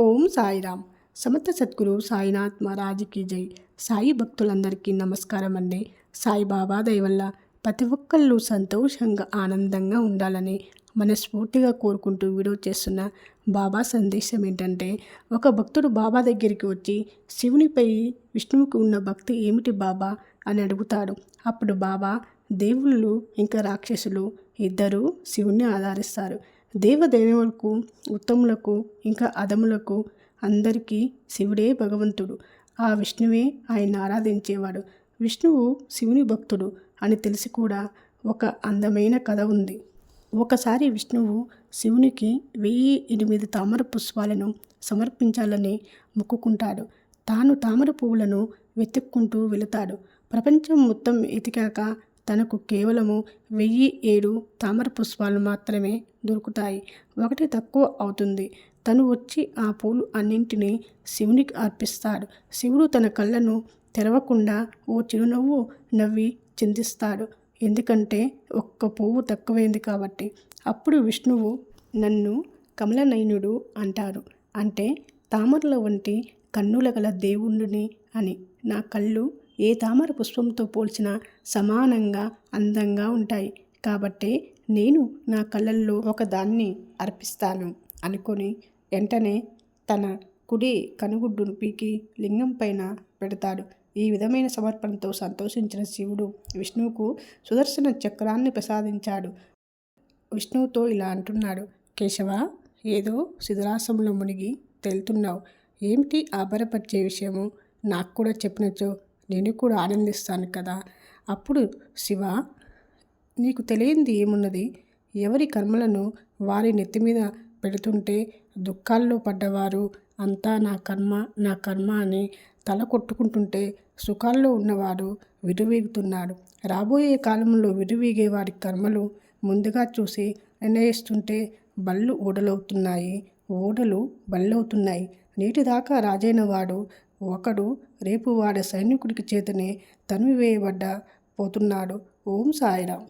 ఓం సాయిరామ్. సమర్థ సద్గురు సాయినాథ్ మహారాజ్కి జై. సాయి భక్తులందరికీ నమస్కారం అండి. సాయిబాబా దయ వల్ల ప్రతి ఒక్కళ్ళు సంతోషంగా ఆనందంగా ఉండాలని మనస్ఫూర్తిగా కోరుకుంటూ వీడియో చేస్తున్న బాబా సందేశం ఏంటంటే ఒక భక్తుడు బాబా దగ్గరికి వచ్చి శివునిపై విష్ణువుకి ఉన్న భక్తి ఏమిటి బాబా అని అడుగుతాడు. అప్పుడు బాబా దేవుళ్ళు ఇంకా రాక్షసులు ఇద్దరూ శివుణ్ణి ఆధారిస్తారు దేవదేవులకు ఉత్తములకు ఇంకా అదములకు అందరికీ శివుడే భగవంతుడు. ఆ విష్ణువే ఆయన ఆరాధించేవాడు. విష్ణువు శివుని భక్తుడు అని తెలిసి కూడా ఒక అందమైన కథ ఉంది. ఒకసారి విష్ణువు శివునికి వెయ్యి ఎనిమిది తామర పుష్పాలను సమర్పించాలని మొక్కుకుంటాడు. తాను తామర పువ్వులను వెతుక్కుంటూ వెళతాడు. ప్రపంచం మొత్తం ఎతికాక తనకు కేవలము వెయ్యి ఏడు తామర పుష్పాలు మాత్రమే దొరుకుతాయి. ఒకటి తక్కువ అవుతుంది. తను వచ్చి ఆ పూలు అన్నింటినీ శివునికి అర్పిస్తాడు. శివుడు తన కళ్ళను తెరవకుండా ఓ చిరునవ్వు నవ్వి చిందిస్తాడు ఎందుకంటే ఒక్క పువ్వు తక్కువైంది కాబట్టి. అప్పుడు విష్ణువు నన్ను కమలనయనుడు అంటారు అంటే తామరల వంటి కన్నుల గల దేవుణ్ణిని అని. నా కళ్ళు ఏ తామర పుష్పంతో పోల్చినా సమానంగా అందంగా ఉంటాయి. కాబట్టి నేను నా కళ్ళల్లో ఒకదాన్ని అర్పిస్తాను అనుకొని వెంటనే తన కుడి కనుగుడ్డును పీకి లింగం పైన పెడతాడు. ఈ విధమైన సమర్పణతో సంతోషించిన శివుడు విష్ణువుకు సుదర్శన చక్రాన్ని ప్రసాదించాడు. విష్ణువుతో ఇలా అంటున్నాడు కేశవ ఏదో శిథిలాసంలో మునిగి తేలుతున్నావు. ఏమిటి ఆభరపరిచే విషయము? నాకు కూడా చెప్పినచో నేను కూడా ఆనందిస్తాను కదా. అప్పుడు శివ నీకు తెలియంది ఏమున్నది? ఎవరి కర్మలను వారి నెత్తి మీద పెడుతుంటే దుఃఖాల్లో పడ్డవారు అంతా నా కర్మ నా కర్మ అని తల కొట్టుకుంటుంటే సుఖాల్లో ఉన్నవాడు విరువీగుతున్నాడు రాబోయే కాలంలో విరువీగే వారి కర్మలు ముందుగా చూసి నిర్ణయిస్తుంటే బళ్ళు ఓడలవుతున్నాయి. ఓడలు బళ్ళవుతున్నాయి. నీటిదాకా రాజైన వాడు ఒకడు రేపు వాడే సైనికుడికి చేతనే తనివి వేయబడ్డ పోతున్నాడు. ఓం సాయిరాం